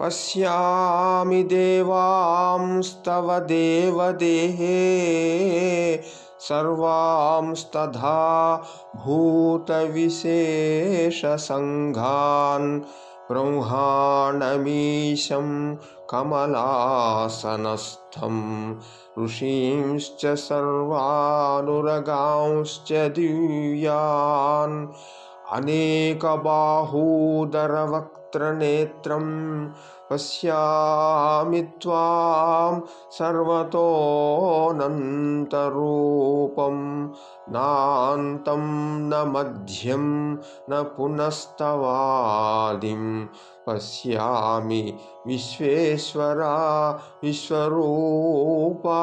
पश्यामि देवांस्तव देवदेहे सर्वांस्तथा भूतविशेषसङ्घान् ब्रह्माण्डमीशं कमलासनस्थं ऋषींश्च सर्वानुरगांश्च दिव्यान् अनेकबाहूदरवक्त्रनेत्रं पश्यामि त्वां सर्वतोऽनन्तरूपं नान्तं न मध्यं न पुनस्तवादिं। पश्यामि विश्वेश्वरा विश्वरूपा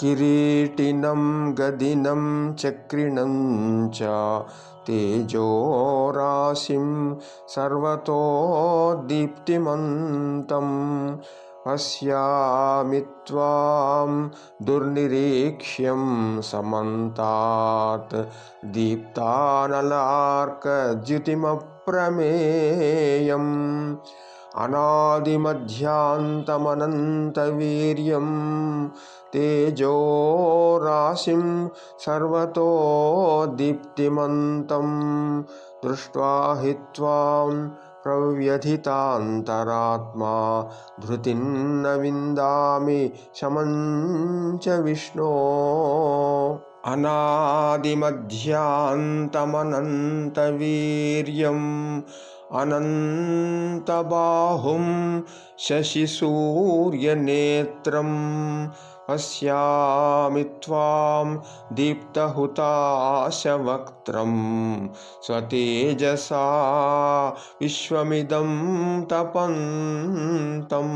किरीटिनं गदिनं चक्रिणं च तेजोराशिं सर्वतो दीप्तिमन्तं पश्यामि त्वां दुर्निरीक्ष्यं समन्तात् दीप्तानलार्कद्युतिमप्रमेयम् अनादिमध्यान्तमनन्तवीर्यं तेजोराशिं सर्वतो दीप्तिमन्तं दृष्ट्वा हि त्वां प्रव्यथितान्तरात्मा धृतिं न विन्दामि शमं च विष्णो। अनादिमध्यान्तमनन्तवीर्यम् अनन्तबाहुं शशिसूर्यनेत्रं పశ్యామి త్వాం దీప్తహుతాశవక్త్రం స్వతేజసా విశ్వమిదం తపంతం